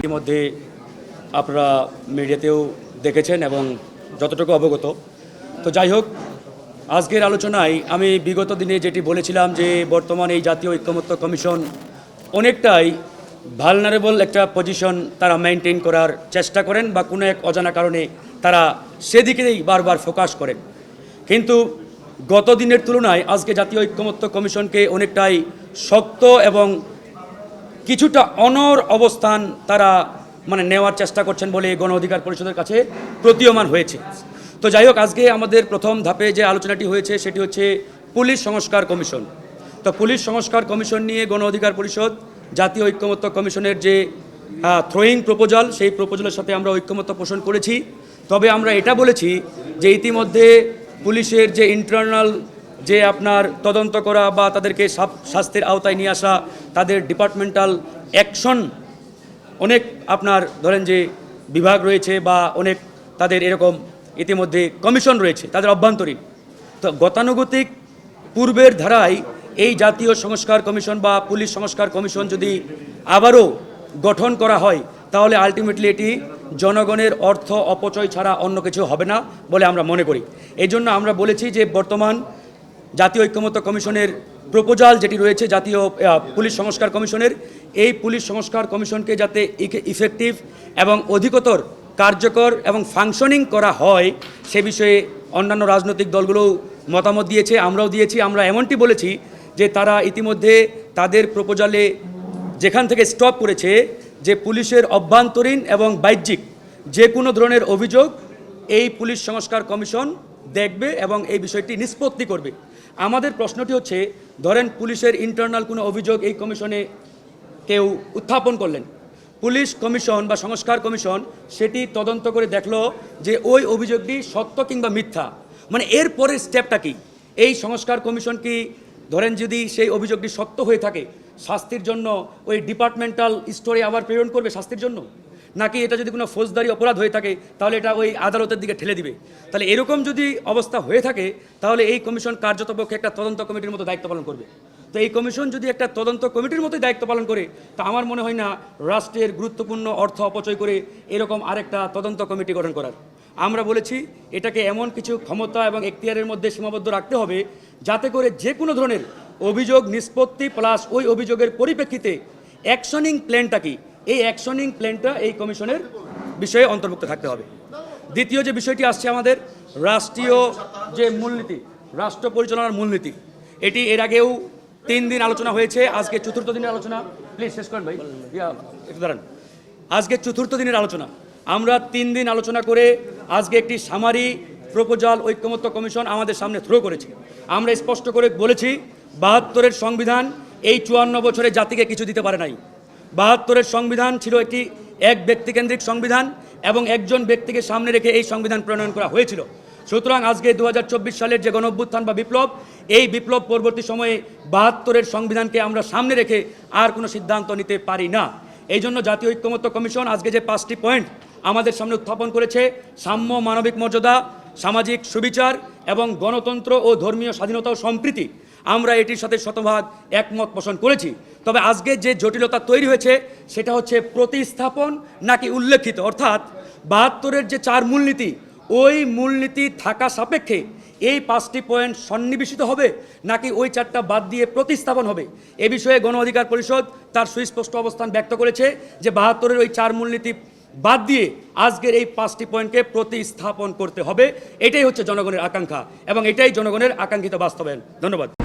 ইতিমধ্যে আপনারা মিডিয়াতেও দেখেছেন এবং যতটুকু অবগত। তো যাই হোক, আজকের আলোচনায় আমি বিগত দিনে যেটি বলেছিলাম যে বর্তমান এই জাতীয় ঐক্যমত্য কমিশন অনেকটাই ভালনারেবল একটা পজিশন তারা মেনটেন করার চেষ্টা করেন বা কোনো এক অজানা কারণে তারা সেদিকেই বারবার ফোকাস করেন। কিন্তু গত দিনের তুলনায় আজকে জাতীয় ঐক্যমত্য কমিশনকে অনেকটাই শক্ত এবং কিছুটা অনর অবস্থান তারা মানে নেওয়ার চেষ্টা করছেন বলে গণ অধিকার পরিষদের কাছে প্রতীয়মান হয়েছে। তো যাই হোক, আজকে আমাদের প্রথম ধাপে যে আলোচনাটি হয়েছে, সেটি হচ্ছে পুলিশ সংস্কার কমিশন। তো পুলিশ সংস্কার কমিশন নিয়ে গণ অধিকার পরিষদ, জাতীয় ঐক্যমত্য কমিশনের যে থ্রোয়িং প্রপোজাল সেই প্রপোজালের সাথে আমরা ঐক্যমত্য পোষণ করেছি। তবে আমরা এটা বলেছি যে ইতিমধ্যে পুলিশের যে ইন্টারনাল যে আপনার তদন্ত করা বা তাদেরকে স্বাস্থ্যের আওতায় নিয়ে আসা, তাদের ডিপার্টমেন্টাল অ্যাকশন অনেক আপনার ধরেন যে বিভাগ রয়েছে বা অনেক তাদের এরকম ইতিমধ্যে কমিশন রয়েছে, তাদের অভ্যন্তরীণ। তো গতানুগতিক পূর্বের ধারায় এই জাতীয় সংস্কার কমিশন বা পুলিশ সংস্কার কমিশন যদি আবারও গঠন করা হয়, তাহলে আলটিমেটলি এটি জনগণের অর্থ অপচয় ছাড়া অন্য কিছু হবে না বলে আমরা মনে করি। এই জন্য আমরা বলেছি যে বর্তমান জাতীয় ঐক্যমত্য কমিশনের প্রপোজাল যেটি রয়েছে, জাতীয় পুলিশ সংস্কার কমিশনের, এই পুলিশ সংস্কার কমিশনকে যাতে ইফেক্টিভ এবং অধিকতর কার্যকর এবং ফাংশনিং করা হয়, সে বিষয়ে অন্যান্য রাজনৈতিক দলগুলোও মতামত দিয়েছে, আমরাও দিয়েছি। আমরা এমনটি বলেছি যে তারা ইতিমধ্যে তাদের প্রপোজালে যেখান থেকে স্টপ করেছে, যে পুলিশের অভ্যন্তরীণ এবং বাহ্যিক যে কোনো ধরনের অভিযোগ, এই পুলিশ সংস্কার কমিশন দেখবে এবং এই বিষয়টি নিষ্পত্তি করবে। আমাদের প্রশ্নটি হচ্ছে, ধরেন পুলিশের ইন্টারনাল কোনো অভিযোগ এই কমিশনে কেউ উত্থাপন করলেন। পুলিশ কমিশন বা সংস্কার কমিশন সেটি তদন্ত করে দেখল যে ওই অভিযোগটি সত্য কিংবা মিথ্যা। মানে এর পরের স্টেপটা কি? এই সংস্কার কমিশন কি, ধরেন যদি সেই অভিযোগটি সত্য হয়ে থাকে, শাস্তির জন্য ওই ডিপার্টমেন্টাল স্টোরে আবার প্রেরণ করবে শাস্তির জন্য? নাকি এটা যদি কোনো ফৌজদারি অপরাধ হয়ে থাকে, তাহলে এটা ওই আদালতের দিকে ঠেলে দিবে। তাহলে এরকম যদি অবস্থা হয়ে থাকে, তাহলে এই কমিশন কার্যতপক্ষে একটা তদন্ত কমিটির মতো দায়িত্ব পালন করবে। তো এই কমিশন যদি একটা তদন্ত কমিটির মতোই দায়িত্ব পালন করে, তা আমার মনে হয় না রাষ্ট্রের গুরুত্বপূর্ণ অর্থ অপচয় করে এরকম আরেকটা তদন্ত কমিটি গঠন করার। আমরা বলেছি, এটাকে এমন কিছু ক্ষমতা এবং এখতিয়ারের মধ্যে সীমাবদ্ধ রাখতে হবে, যাতে করে যে কোনো ধরনের অভিযোগ, নিষ্পত্তি, প্লাস ওই অভিযোগের পরিপ্রেক্ষিতে অ্যাকশনিং প্ল্যানটা কি? এই অ্যাকশনিং প্ল্যানটা এই কমিশনের বিষয়ে অন্তর্ভুক্ত থাকতে হবে। দ্বিতীয় যে বিষয়টি আসছে আমাদের, রাষ্ট্রীয় যে মূলনীতি, রাষ্ট্র পরিচালনার মূলনীতি, এটি এর আগেও তিন দিন আলোচনা হয়েছে, আজকে চতুর্থ দিনের আলোচনা। প্লিজ শেষ করেন ভাই। একটু দাঁড়ান। আজকে চতুর্থ দিনের আলোচনা। আমরা তিন দিন আলোচনা করে আজকে একটি সামারি প্রপোজাল ঐক্যমত্য কমিশন আমাদের সামনে থ্রো করেছে। আমরা স্পষ্ট করে বলেছি, বাহাত্তরের সংবিধান এই চুয়ান্ন বছরে জাতিকে কিছু দিতে পারে নাই। বাহাত্তরের সংবিধান ছিল একটি এক ব্যক্তিকেন্দ্রিক সংবিধান এবং একজন ব্যক্তিকে সামনে রেখে এই সংবিধান প্রণয়ন করা হয়েছিল। সুতরাং আজকে দু হাজার চব্বিশ সালের যে গণঅভ্যুত্থান বা বিপ্লব, এই বিপ্লব পরবর্তী সময়ে বাহাত্তরের সংবিধানকে আমরা সামনে রেখে আর কোনো সিদ্ধান্ত নিতে পারি না। এই জন্য জাতীয় ঐক্যমত্য কমিশন আজকে যে পাঁচটি পয়েন্ট আমাদের সামনে উত্থাপন করেছে, সাম্য, মানবিক মর্যাদা, সামাজিক সুবিচার এবং গণতন্ত্র ও ধর্মীয় স্বাধীনতা ও সম্প্রীতি আমরা এটির সাথে শতভাগ একমত পোষণ করেছি। তবে আজকে যে জটিলতা তৈরি হয়েছে, সেটা হচ্ছে প্রতিস্থাপন নাকি উল্লেখিত। অর্থাৎ বাহাত্তরের যে চার মূলনীতি, ওই মূলনীতি থাকা সাপেক্ষে এই পাঁচটি পয়েন্ট সন্নিবেশিত হবে নাকি ওই চারটা বাদ দিয়ে প্রতিস্থাপন হবে? এ বিষয়ে গণ অধিকার পরিষদ তার সুস্পষ্ট অবস্থান ব্যক্ত করেছে যে বাহাত্তরের ওই চার মূলনীতি বাদ দিয়ে আজকের এই পাঁচটি পয়েন্টকে প্রতিস্থাপন করতে হবে। এটাই হচ্ছে জনগণের আকাঙ্ক্ষা এবং এটাই জনগণের আকাঙ্ক্ষিত বাস্তবায়ন। ধন্যবাদ।